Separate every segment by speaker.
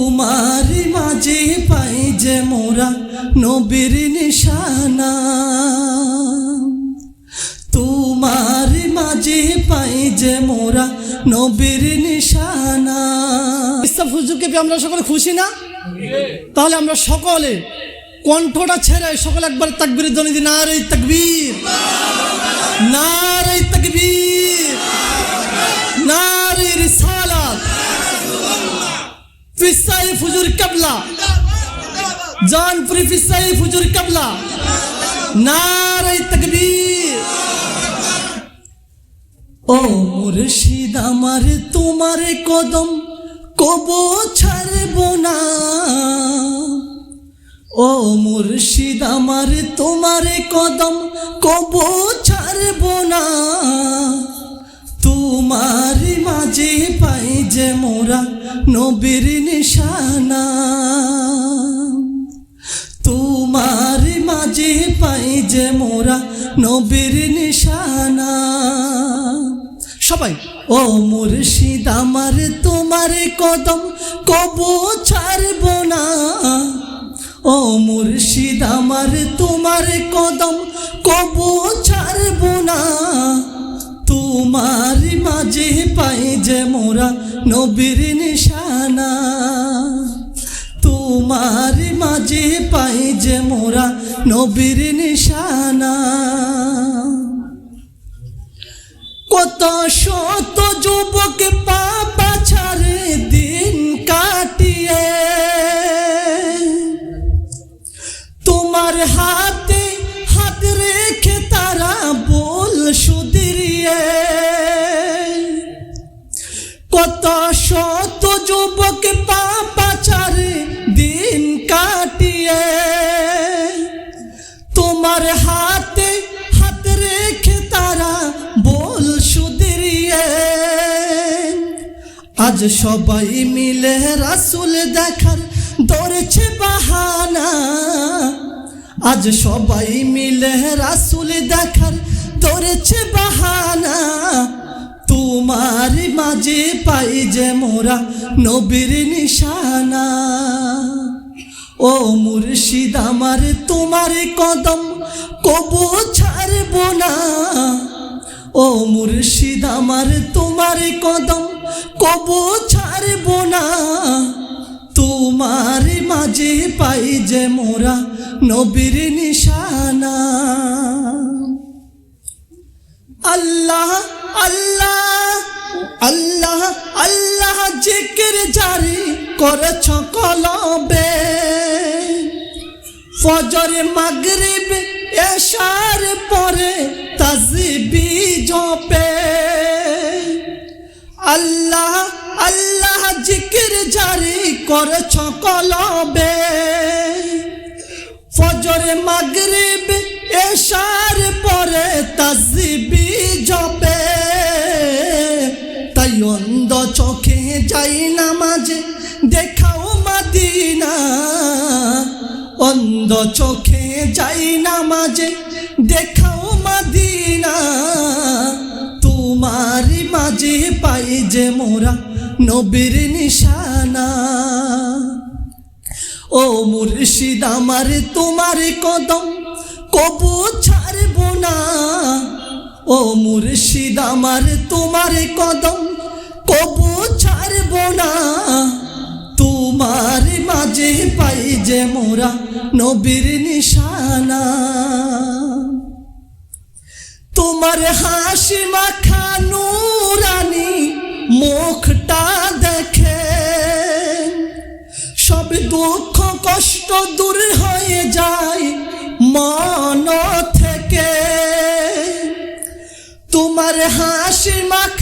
Speaker 1: তোমার মাঝে পাই যে মোরা নবীর নিশানা। তোমার মাঝে পাই যে মোরা নবীর নিশানা। ইসলাম হুজুরকে আমরা সকলে খুশি না? তাহলে আমরা সকলে কণ্ঠটা ছেড়ে সকলে একবার তাকবীর ধ্বনি দিই নারে তাকবীর। নারে তাকবীর। ফিসাই ফুজুর কাবলা। জানপুরি ফিসাই ফুজুর কাবলা। নারে তাকবীর। ও মুর্শিদ আমার তোমার কদম, কব ছাড়ব না। ও মুর্শিদ আমার তোমার কদম, কব ছাড়ব না। তোমার মাঝে যে মোরা নবীর নিশানা, তোমার মাঝে পাই যে মোরা নবীর নিশানা। সবাই, ও মুর্শিদ, আমার তোমার কদম কব ছাড়ব না। ও মুর্শিদ, আমার তোমার কদম কব ছাড়ব না। নবীর নিশানা। তোমার মাঝে পাই যে মোরা নবীর নিশানা। কত শত যুবক পাপা তোমার হাতে, হাত রেখে তারা বল সুদরিয়ে আজ সবাই মিলে রাসুল দেখার ধরেছে বাহানা। আজ সবাই মিলে রাসুল দেখার ধরেছে বাহানা। তোমার মাঝে পাই যে মোরা নবীর নিশানা। ও মুর্শিদ আমার তোমার কদম। কবু ছাড়ব না। ও মুর্শিদ আমার, তোমার কদম কবু ছাড়ব না। তোমার মাঝে পাই যে মোরা নবীর নিশানা। আল্লাহ আল্লাহ আল্লাহ আল্লাহ জিকির জারি করেছ কলবে। ফজর মাগরিব এশার পরে তাজবি জপে। আল্লাহ আল্লাহ জিকির জারি করেছ কলবে। ফজর, মাগরিব, এশার পরে তাজবি জপে। তাই অন্ধ চোখে যাই না মাঝে অন্ধ চোখে যাই না মাঝে, দেখাও মাদিনা। তোমার মাঝে পাই যে মোরা নবীর নিশানা। ও মুর্শিদ আমার, তোমার কদম কবু ছাড়ব না। ও মুর্শিদ আমার, তোমার কদম কবু ছাড়ব না। মোরা নবীর নিশানা। তোমার হাসি মাখা নুরানি মুখটা দেখে। সব দুঃখ কষ্ট দূর হয়ে যায় মন থেকে। তোমার হাসি মাখা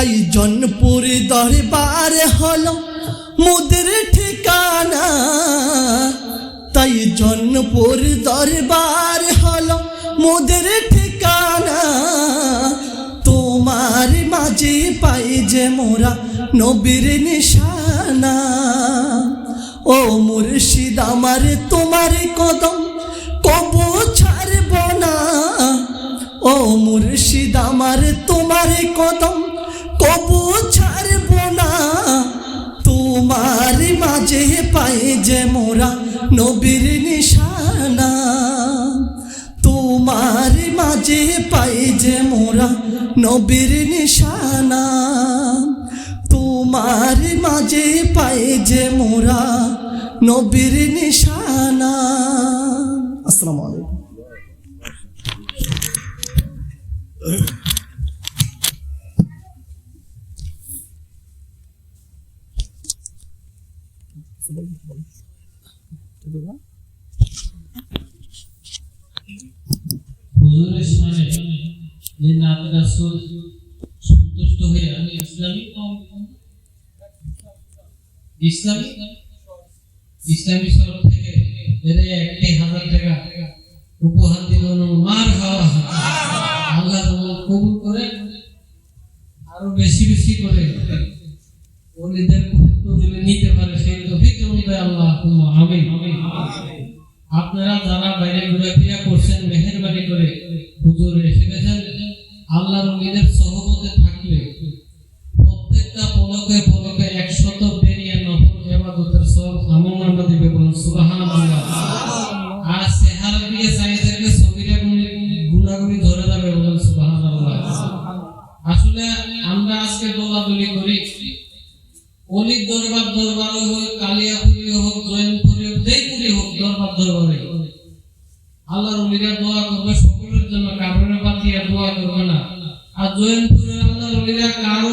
Speaker 1: তাই জনপুর দরবার হলো মুদের ঠিকানা। তাই জনপুর দরবার হলো মুদের ঠিকানা। তোমার মাঝে পাই যে মোরা নবীর নিশানা। ও মুর্শিদ আমার তোমার কদম কব ছাড়ব না। ও মুর্শিদ আমার তোমার কদম পাই যে মোরা নবীর নিশানা। তোমার মাঝে পাই যে মোরা নবীর নিশানা। তোমার মাঝে পাই যে মোরা নবীর নিশানা। আসসালামু আলাইকুম।
Speaker 2: নাত রাসূল সন্তুষ্ট হয়ে আমি ইসলামিক ইসলামিক ইসলামী? সর থেকে এদের একটি হাজার টাকা উপহার দিল মার খাওয়া আল্লাহ কবুল করে আরও বেশি বেশি করে ওলিদের কুহুত্ব নিতে পারে সেই তো ঠিক অনুযায়ী আল্লাহ আমিন। আপনারা যারা বাইরে ঘোরাফেরা করছেন, মেহেরবানি করে হুজুর এসে গেছেন আল্লাহর নিজের সহমতে থাকলে প্রত্যেকটা পলকে পলকে একশত বেরিয়ে নফল এবাদতের সব আমল নামা দিবে বলুন সুবহানাল্লাহ। আর সেহারা দিয়ে সাইদেরকে সগিরে গুনাগুনি ধরে যাবে বলুন সুবহানাল্লাহ। আসলে আমরা আজকে দোলাদুলি করি। অলির দরবার দরবারে হোক কালিয়াপুরি হোক জয়নপুরি হোক যেইপুরি হোক দরবার দরবারে। আল্লাহর অলিরা দোয়া করবে আজয়েন পুরে আপনার উনিরা কারো